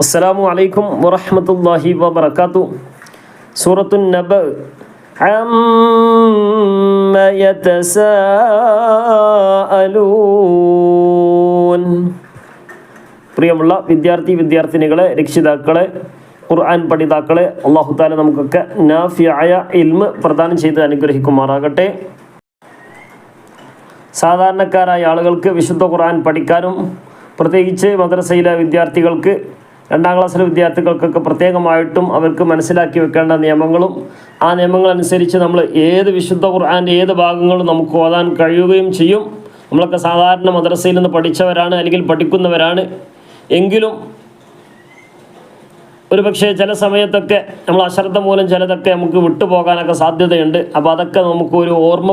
അസ്സലാമു അലൈക്കും വറഹ്മത്തുള്ളാഹി വബറകാതു സൂറത്തുൻ നബ عَمَّ يَتَسَاءَلُونَ പ്രിയമുള്ള വിദ്യാർത്ഥി വിദ്യാർത്ഥിനികളെ രക്ഷിതാക്കളെ ഖുർആൻ പഠിതാക്കളെ അള്ളാഹു താല നമുക്കൊക്കെ നാഫിയായ ഇൽമ് പ്രദാനം ചെയ്ത് അനുഗ്രഹിക്കുമാറാകട്ടെ സാധാരണക്കാരായ ആളുകൾക്ക് വിശുദ്ധ ഖുർആൻ പഠിക്കാനും പ്രത്യേകിച്ച് മദ്രസയിലെ വിദ്യാർത്ഥികൾക്ക് രണ്ടാം ക്ലാസ്സിലെ വിദ്യാർത്ഥികൾക്കൊക്കെ പ്രത്യേകമായിട്ടും അവർക്ക് മനസ്സിലാക്കി വെക്കേണ്ട നിയമങ്ങളും ആ നിയമങ്ങളനുസരിച്ച് നമ്മൾ ഏത് വിശുദ്ധ ഖുർആാന്റെ ഏത് ഭാഗങ്ങളും നമുക്ക് ഓതാൻ കഴിയുകയും ചെയ്യും. നമ്മളൊക്കെ സാധാരണ മദ്രസയിൽ നിന്ന് പഠിച്ചവരാണ് അല്ലെങ്കിൽ പഠിക്കുന്നവരാണ്. എങ്കിലും ഒരു പക്ഷേ ചില സമയത്തൊക്കെ നമ്മൾ അശ്രദ്ധ മൂലം ചിലതൊക്കെ നമുക്ക് വിട്ടുപോകാനൊക്കെ സാധ്യതയുണ്ട്. അപ്പോൾ അതൊക്കെ നമുക്ക് ഒരു ഓർമ്മ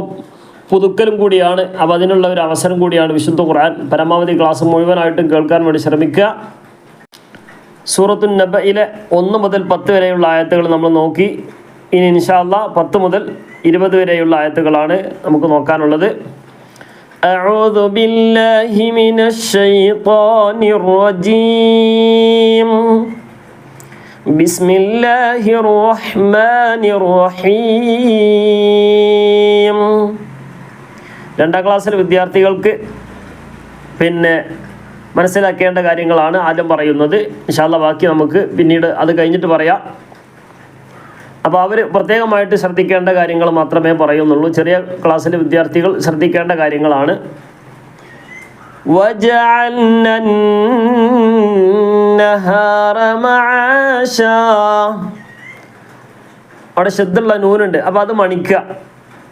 പുതുക്കലും കൂടിയാണ്. അപ്പോൾ അതിനുള്ള ഒരു അവസരം കൂടിയാണ് വിശുദ്ധ ഖുർആൻ. പരമാവധി ക്ലാസ് മുഴുവനായിട്ടും കേൾക്കാൻ വേണ്ടി ശ്രമിക്കുക. സൂറത്തു നബയിലെ ഒന്ന് മുതൽ പത്ത് വരെയുള്ള ആയത്തുകൾ നമ്മൾ നോക്കി ഇനി ഇൻഷാല്ല പത്ത് മുതൽ ഇരുപത് വരെയുള്ള ആയത്തുകളാണ് നമുക്ക് നോക്കാനുള്ളത് أعوذ بالله من الشيطان الرجيم بسم الله الرحمن الرحيم രണ്ടാം ക്ലാസ്സിലെ വിദ്യാർത്ഥികൾക്ക് പിന്നെ മനസ്സിലാക്കേണ്ട കാര്യങ്ങളാണ് ആദ്യം പറയുന്നത് ഇൻഷാല്ല ബാക്കി നമുക്ക് പിന്നീട് അത് കഴിഞ്ഞിട്ട് പറയാം അപ്പോൾ അവർ പ്രത്യേകമായിട്ട് ശ്രദ്ധിക്കേണ്ട കാര്യങ്ങൾ മാത്രമേ പറയുന്നുള്ളൂ ചെറിയ ക്ലാസ്സിലെ വിദ്യാർത്ഥികൾ ശ്രദ്ധിക്കേണ്ട കാര്യങ്ങളാണ് وجعلنا النهار معاشا അവിടെ ശ്രദ്ധയുള്ള നൂനുണ്ട് അപ്പോൾ അത് മണിക്കുക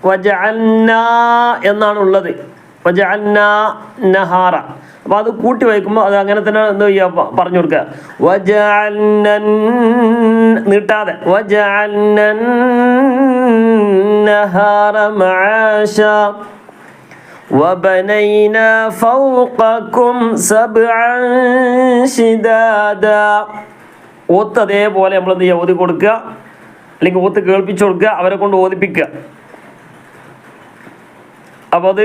വജഅന്ന എന്നാണ് ഉള്ളത് വജഅന്ന നഹാറ അപ്പോൾ അത് കൂട്ടി വായിക്കുമ്പോൾ അത് അങ്ങനെ തന്നെ എന്താ ചെയ്യുക പറഞ്ഞു കൊടുക്കുക വജഅന്ന നീട്ടാതെ വജഅന്ന നഹാറ മആശ وبنينا فوقكم سبعا شدادا ഓത്ത് അതേപോലെ നമ്മൾ എന്ത് ചെയ്യുക ഓതി കൊടുക്കുക അല്ലെങ്കിൽ ഓത്ത് കേൾപ്പിച്ചു കൊടുക്കുക അവരെ കൊണ്ട് ഓതിപ്പിക്കുക അപ്പോൾ അത്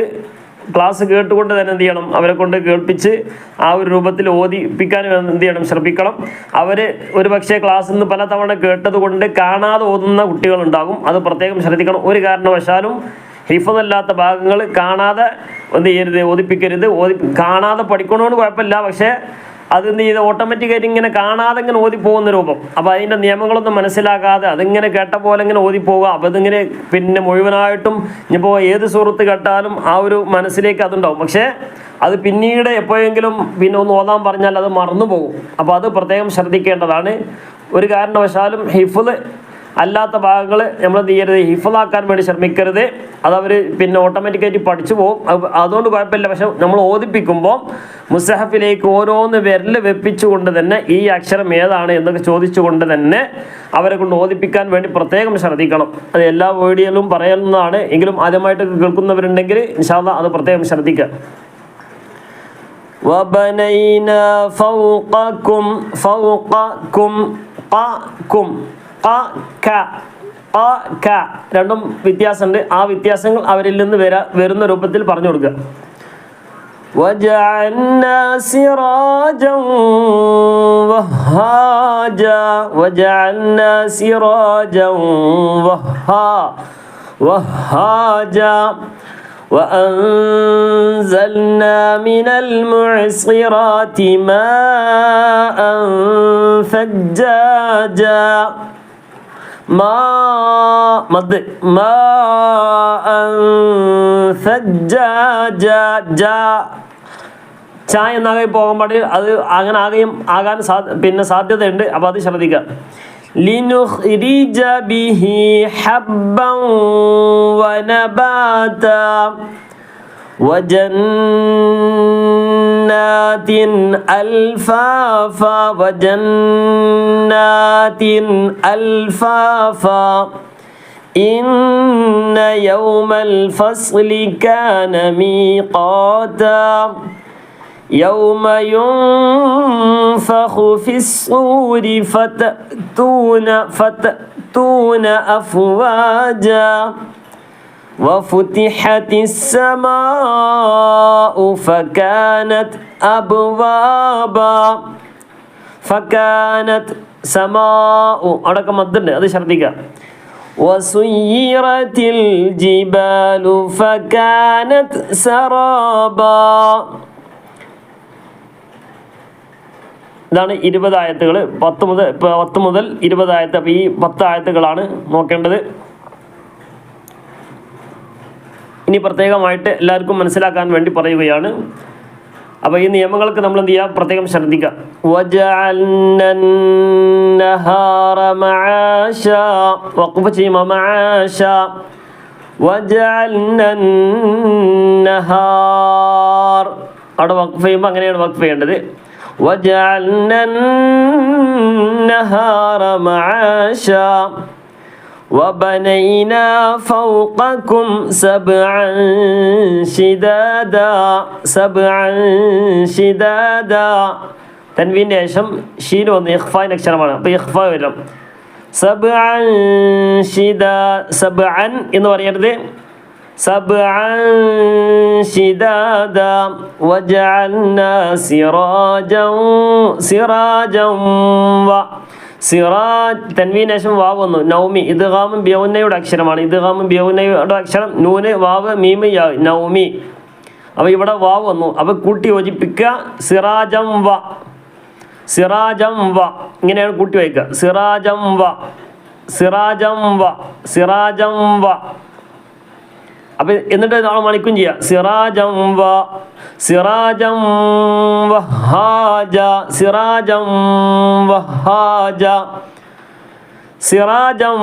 ക്ലാസ് കേട്ടുകൊണ്ട് തന്നെ എന്ത് ചെയ്യണം? അവരെ കൊണ്ട് കേൾപ്പിച്ച് ആ ഒരു രൂപത്തിൽ ഓതിപ്പിക്കാൻ എന്ത് ചെയ്യണം? ശ്രമിക്കണം. അവർ ഒരു പക്ഷേ ക്ലാസ്സിൽ നിന്ന് പല തവണ കേട്ടത് കൊണ്ട് കാണാതെ ഓതുന്ന കുട്ടികളുണ്ടാകും. അത് പ്രത്യേകം ശ്രദ്ധിക്കണം. ഒരു കാരണവശാലും ഹിഫതല്ലാത്ത ഭാഗങ്ങൾ കാണാതെ എന്ത് ചെയ്യരുത്? ഓതിപ്പിക്കരുത്. ഓതി കാണാതെ പഠിക്കണമെന്ന് കുഴപ്പമില്ല. പക്ഷേ അത് എന്ത് ചെയ്ത്? ഓട്ടോമാറ്റിക്കായിട്ട് ഇങ്ങനെ കാണാതെ ഇങ്ങനെ ഓതിപ്പോകുന്ന രൂപം. അപ്പോൾ അതിന്റെ നിയമങ്ങളൊന്നും മനസ്സിലാക്കാതെ അതിങ്ങനെ കേട്ട പോലെ ഇങ്ങനെ ഓതിപ്പോവുക അപ്പോൾ അതിങ്ങനെ പിന്നെ മുഴുവനായിട്ടും ഇനിയിപ്പോൾ ഏത് സുഹൃത്ത് കേട്ടാലും ആ ഒരു മനസ്സിലേക്ക് അതുണ്ടാവും. പക്ഷേ അത് പിന്നീട് എപ്പോഴെങ്കിലും പിന്നെ ഒന്ന് ഓതാൻ പറഞ്ഞാൽ അത് മറന്നു പോകും അപ്പോൾ അത് പ്രത്യേകം ശ്രദ്ധിക്കേണ്ടതാണ്. ഒരു കാരണവശാലും ഹിഫുദ് അല്ലാത്ത ഭാഗങ്ങൾ നമ്മൾ എന്ത് ചെയ്യരുത് ഹിഫലാക്കാൻ വേണ്ടി ശ്രമിക്കരുത് അതവർ പിന്നെ ഓട്ടോമാറ്റിക്കായിട്ട് പഠിച്ചു പോകും അത് അതുകൊണ്ട് കുഴപ്പമില്ല പക്ഷെ നമ്മൾ ഓദിപ്പിക്കുമ്പോൾ മുസഹഫിലേക്ക് ഓരോന്ന് വിരൽ വെപ്പിച്ചുകൊണ്ട് തന്നെ ഈ അക്ഷരം ഏതാണ് എന്നൊക്കെ ചോദിച്ചുകൊണ്ട് തന്നെ അവരെ കൊണ്ട് ഓദിപ്പിക്കാൻ വേണ്ടി പ്രത്യേകം ശ്രദ്ധിക്കണം അത് എല്ലാ വീഡിയോയിലും പറയുന്നതാണ് എങ്കിലും ആദ്യമായിട്ട് കേൾക്കുന്നവരുണ്ടെങ്കിൽ ഇൻഷാല്ല അത് പ്രത്യേകം ശ്രദ്ധിക്കുക وبنينا فوقكم فوقكم قاكم ക ക ക ക രണ്ടും വ്യത്യാസമുണ്ട് ആ വ്യത്യാസങ്ങൾ അവരിൽ നിന്ന് വരാ വരുന്ന രൂപത്തിൽ പറഞ്ഞു കൊടുക്കുക وجعلنا سراجا وهاجا وجعلنا سراجا وها وهاجا وأنزلنا من المعصرات ماء ثجاجا ما മദ് മാ സജ്ജാജ ച എന്നാകെ പോകാൻ പാടില്ല അത് അങ്ങനെ ആകെയും ആകാൻ സാ പിന്നെ സാധ്യതയുണ്ട് അപ്പോൾ അത് ശ്രദ്ധിക്കുക لنخرج به حبا ونباتا وجنات ألفافا وجنات ألفافا. إن يوم الفصل كان ميقاتا. يوم ينفخ في الصور فتأتون فتأتون أفواجا. وفتحت السماء فكانت أبوابا ഫക്കാനത്ത് സമാഉ അവിടെയൊക്കെ മദ്ദുണ്ട് അത് ശ്രദ്ധിക്കുക وسيرت الجبال فكانت سرابا ഇതാണ് ഇരുപത് ആയത്തുകൾ പത്ത് മുതൽ ഇപ്പൊ പത്ത് മുതൽ ഇരുപത് ആയത്ത് അപ്പോൾ ഈ പത്ത് ആയത്തുകളാണ് നോക്കേണ്ടത് ഇനി പ്രത്യേകമായിട്ട് എല്ലാവർക്കും മനസ്സിലാക്കാൻ വേണ്ടി പറയുകയാണ് അപ്പോൾ ഈ നിയമങ്ങൾക്ക് നമ്മൾ എന്ത് ചെയ്യുക പ്രത്യേകം ശ്രദ്ധിക്കുക وَجَعَلْنَا النَّهَارَ مَعَاشًا വഖഫ് ചെയ്യുമ്പോൾ معاشا وَجَعَلْنَا النَّهَارَ അവിടെ വഖഫ് ചെയ്യുമ്പോൾ അങ്ങനെയാണ് വഖഫ് ചെയ്യേണ്ടത് وَجَعَلْنَا النَّهَارَ مَعَاشًا وبنينا فوقكم سبعا شدادا سبعا شدادا. تنوين هشام شين وضع إخفاء نكشر مرة بإخفاء ولا سبعا شدا سبعا إنه وريرد سبعا شدادا وجعلنا سراجا سراجا و സിറാജ് തൻവീനേശം വാവ് വന്നു. നൗമി ഇദ്ഗാമും ബിയൗനയുടെ അക്ഷരമാണ്. ഇദ്ഗാമും ബിയൗനയുടെ അക്ഷരം നൂന് വാവ് മീമ് നൗമി. അപ്പോൾ ഇവിടെ വാവ് വന്നു. അപ്പോൾ കൂട്ടി യോജിപ്പിക്കുക. സിറാജം വ. സിറാജം വ. ഇങ്ങനെയാണ് കൂട്ടി വയ്ക്കുക. സിറാജം വ. സിറാജം വ. സിറാജം വ. അപ്പൊ എന്നിട്ട് നാളെ മണിക്കും ചെയ്യാം. സിറാജം വ. സിറാജം വഹാജ സിറാജം വഹാജ സിറാജം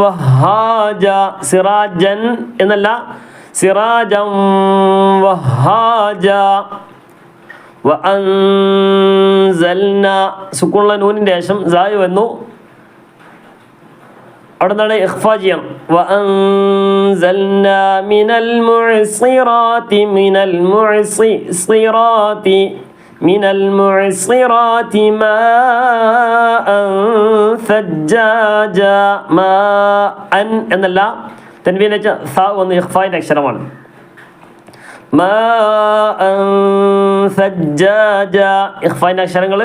വഹാജ സിറാജൻ എന്നല്ല സിറാജം വഹാജ. സുക്കുള്ള നൂനിന്റെ ശേഷം സായി വന്നു അവിടെ നിന്നാണ് ഇഖ്ഫ ചെയ്യണം وأنزلنا من المعصرات من المعصرات من المعصرات ماء ثجاجا ماء എന്നല്ല തൻവീൻ വെച്ച സ ഒന്ന് ഇഖ്ഫായിൻ്റെ അക്ഷരമാണ് ماء ثجاجا ഇഖ്ഫായിൻ്റെ അക്ഷരങ്ങൾ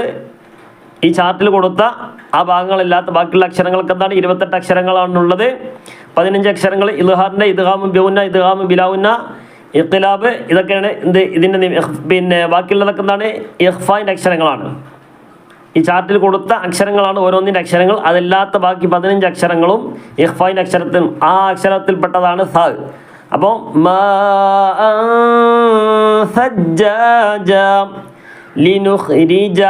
ഈ ചാർട്ടിൽ കൊടുത്ത ആ ഭാഗങ്ങളില്ലാത്ത ബാക്കിയുള്ള അക്ഷരങ്ങൾക്ക് എന്താണ്? ഇരുപത്തെട്ട് അക്ഷരങ്ങളാണുള്ളത്. പതിനഞ്ച് അക്ഷരങ്ങൾ ഇൽഹാറിന്റെ ഇദ്ഹാമ് ബിൗന്ന ഇദ്ഹാമ് ബിലാവുന്ന ഇഖ്ലാബ് ഇതൊക്കെയാണ് എന്ത്? ഇതിന്റെ പിന്നെ ബാക്കിയുള്ളതൊക്കെ എന്താണ്? ഇഹ്ഫാന്റെ അക്ഷരങ്ങളാണ്. ഈ ചാർട്ടിൽ കൊടുത്ത അക്ഷരങ്ങളാണ് ഓരോന്നിന്റെ അക്ഷരങ്ങൾ. അതല്ലാത്ത ബാക്കി പതിനഞ്ച് അക്ഷരങ്ങളും ഇഹ്ഫാന്റെ അക്ഷരത്തിൽ ആ അക്ഷരത്തിൽപ്പെട്ടതാണ് സ. അപ്പോൾ ലിനുഖ്രിജ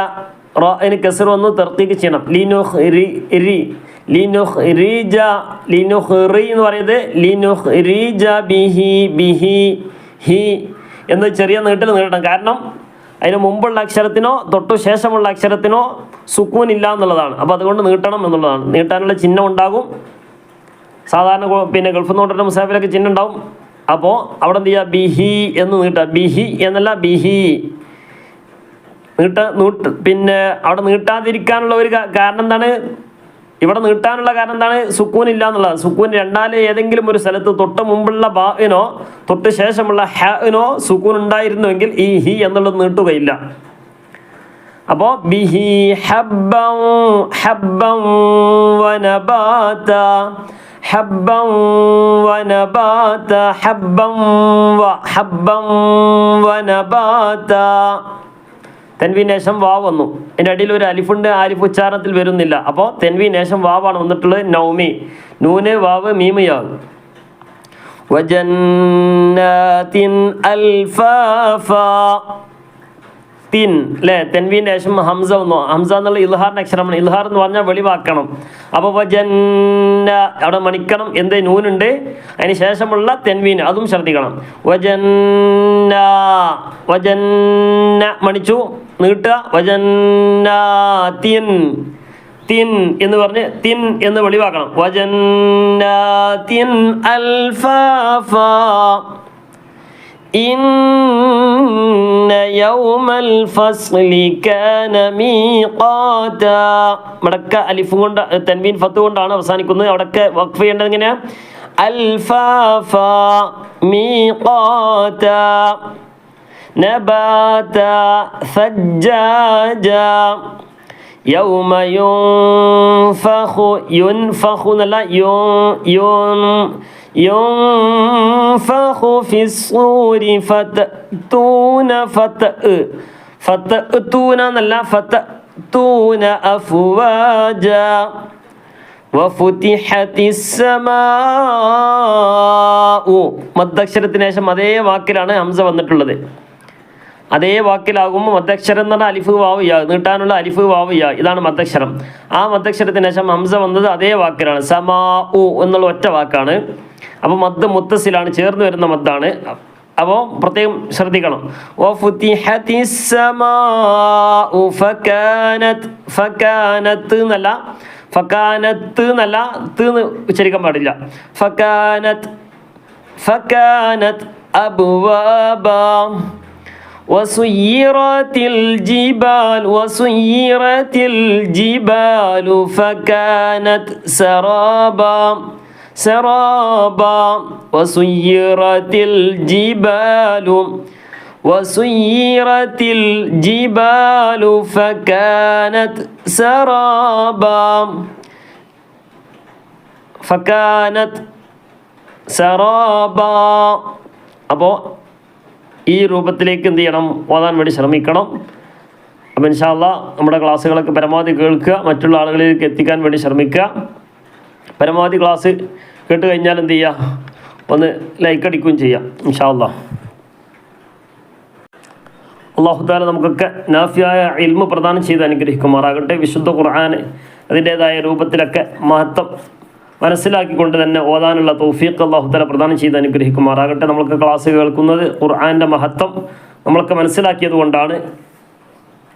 റാഇന് കസർ വന്നു തർത്തീക്ക് ചെയ്യണം. ലിനുഖ്രി രി എന്ന് പറയുന്നത് ലിനുഖ്രിജ ബിഹി ബിഹി ഹി എന്ന് ചെറിയ നീട്ടിൽ നീട്ടണം കാരണം അതിന് മുമ്പുള്ള അക്ഷരത്തിനോ തൊട്ടു ശേഷമുള്ള അക്ഷരത്തിനോ സുക്കൂൻ ഇല്ല എന്നുള്ളതാണ്. അപ്പോൾ അതുകൊണ്ട് നീട്ടണം എന്നുള്ളതാണ്. നീട്ടാനുള്ള ചിഹ്നം ഉണ്ടാകും. സാധാരണ പിന്നെ ഗൾഫ് നോട്ടിന്റെ മുസാഫിലൊക്കെ ചിഹ്നം ഉണ്ടാവും. അപ്പോൾ അവിടെ എന്ത് ചെയ്യുക? ബിഹി എന്ന് നീട്ടാം ബിഹി എന്നല്ല ബിഹി. നീട്ട പിന്നെ അവിടെ നീട്ടാതിരിക്കാനുള്ള ഒരു കാരണം എന്താണ്? ഇവിടെ നീട്ടാനുള്ള കാരണം എന്താണ്? സുക്കൂൻ ഇല്ല എന്നുള്ളത് സുക്കൂൻ രണ്ടാൽ ഏതെങ്കിലും ഒരു സ്ഥലത്ത് തൊട്ട് മുമ്പുള്ള ബാവിനോ തൊട്ട് ശേഷമുള്ള ഹാഇനോ സുക്കൂൻ ഉണ്ടായിരുന്നുവെങ്കിൽ ഈ ഹി എന്നുള്ളത് നീട്ടുകയില്ല. അപ്പോൾ ബിഹി ഹബ്ബൻ ഹബ്ബൻ വനബാത ഹബ്ബൻ വനബാത ഹബ്ബൻ വ ഹബ്ബൻ വനബാത തെൻവീൻ ശേഷം വാവ് വന്നു. എന്റെ അടിയിൽ ഒരു അലിഫുണ്ട് ആലിഫ് ഉച്ചാരണത്തിൽ വരുന്നില്ല. അപ്പോൾ തെൻവിനേഷം വാവാണ്. വന്നിട്ടുള്ളത് നൗമി. നൂന് വാവ് മീമയാവ് വജന്നാത്തിൻ അൽഫാഫാ. തിൻ അല്ലേ തെൻവീന്റെ ശേഷം ഹംസ വന്നു. ഹംസ എന്നുള്ള ഇൽഹാറിന്റെ അക്ഷരമാണ്. ഇൽഹാർ എന്ന് പറഞ്ഞാൽ വെളിവാക്കണം. അപ്പോൾ വജന്ന അവിടെ മണിക്കണം എന്ത് നൂനുണ്ട്? അതിന് ശേഷമുള്ള തെൻവീൻ അതും ശ്രദ്ധിക്കണം. വജന്ന വജന്ന മണിച്ചു നീട്ടുക. വജന്ന തിൻ തിൻ എന്ന് പറഞ്ഞ് തിൻ എന്ന് വെളിവാക്കണം. വജന്ന തിൻ അൽഫാഫ മടക്ക അലിഫ് കൊണ്ട് തൻവീൻ ഫത്ത് കൊണ്ടാണ് അവസാനിക്കുന്നത്. അവിടൊക്കെ വഖഫ് ചെയ്യേണ്ടത് എങ്ങനെയാ? അൽഫാഫ മീഖാത നബാത സജ്ജാജ. യൗമ യുൻഫഖു യുൻഫഖു എന്നല്ല യോ യോൻ യുംഫഖു ഫിസ്സൂരി ഫതൂന ഫത ഫതൂന എന്നല്ല ഫതൂന അഫ്വാജ മദ്ദക്ഷരത്തിന് ശേഷം അതേ വാക്കിലാണ് ഹംസ വന്നിട്ടുള്ളത്. അതേ വാക്കിലാകുമ്പോൾ മദ്ദക്ഷരം എന്ന് പറഞ്ഞാൽ അലിഫ് വാവ് യാ നീട്ടാനുള്ള അലിഫ് വാവ് യാ ഇതാണ് മദ്ദക്ഷരം ആ മധ്യക്ഷരത്തിന് ശേഷം ഹംസ വന്നത് അതേ വാക്കിലാണ്. സമാ ഉ എന്നുള്ള ഒറ്റ വാക്കാണ്. അപ്പോൾ മദ് മുത്തസിലാണ് ചേർന്ന് വരുന്ന മദ്ദാണ്. അപ്പോൾ പ്രത്യേകം ശ്രദ്ധിക്കണം. ഓ ഫകാനത് ഫകാനത്ത് എന്നല്ല ഫക്കാനത്ത് എന്നല്ല ത് ഉച്ചരിക്കാൻ പാടില്ല. ഫക്കാനത്ത് ഫക്കാനത്ത് അബ്വാബ. وسيرت الجبال وسيرت الجبال فكانت سرابا سرابا. وسيرت الجبال وسيرت الجبال فكانت سرابا. فكانت سرابا. أبو ഈ രൂപത്തിലേക്ക് എന്ത് ചെയ്യണം? ഓതാൻ വേണ്ടി ശ്രമിക്കണം. അപ്പം ഇൻഷാല്ല നമ്മുടെ ക്ലാസ്സുകളൊക്കെ പരമാവധി കേൾക്കുക മറ്റുള്ള ആളുകളിലേക്ക് എത്തിക്കാൻ വേണ്ടി ശ്രമിക്കുക. പരമാവധി ക്ലാസ് കേട്ട് കഴിഞ്ഞാൽ എന്ത് ചെയ്യുക? ഒന്ന് ലൈക്ക് അടിക്കുകയും ചെയ്യാം ഇൻഷാല്ല അള്ളാഹുദാല നമുക്കൊക്കെ നാഫിയായ ഇൽമ പ്രദാനം ചെയ്ത് അനുഗ്രഹിക്കുമാറാകട്ടെ. വിശുദ്ധ ഖുർആൻ അതിന്റേതായ രൂപത്തിലൊക്കെ മഹത്വം മനസ്സിലാക്കിക്കൊണ്ട് തന്നെ ഓതാനുള്ള തൗഫീഖ് അള്ളാഹുത്തല പ്രദാനം ചെയ്ത് അനുഗ്രഹിക്കുമാറാകട്ടെ. നമ്മൾക്ക് ക്ലാസ് കേൾക്കുന്നത് ഖുർആാന്റെ മഹത്വം നമ്മളൊക്കെ മനസ്സിലാക്കിയത് കൊണ്ടാണ്.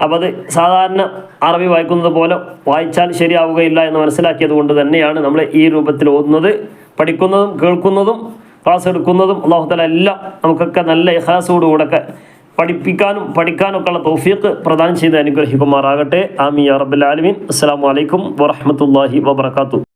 അപ്പോൾ അത് സാധാരണ അറബി വായിക്കുന്നത് പോലെ വായിച്ചാൽ ശരിയാവുകയില്ല എന്ന് മനസ്സിലാക്കിയത് കൊണ്ട് തന്നെയാണ് നമ്മൾ ഈ രൂപത്തിൽ ഓതുന്നത്. പഠിക്കുന്നതും കേൾക്കുന്നതും ക്ലാസ് എടുക്കുന്നതും അള്ളാഹുത്തല എല്ലാം നമുക്കൊക്കെ നല്ല ഇഹാസോടുകൂടെ ഒക്കെ പഠിപ്പിക്കാനും പഠിക്കാനും ഒക്കെ ഉള്ള തൗഫീഖ് പ്രദാനം ചെയ്ത് അനുഗ്രഹിക്കുമാറാകട്ടെ. ആമി യാ റബ്ബൽ ആലമീൻ. അസ്സലാമു അലൈക്കും വറഹ്മത്തുള്ളാഹി വബറകാതുഹു.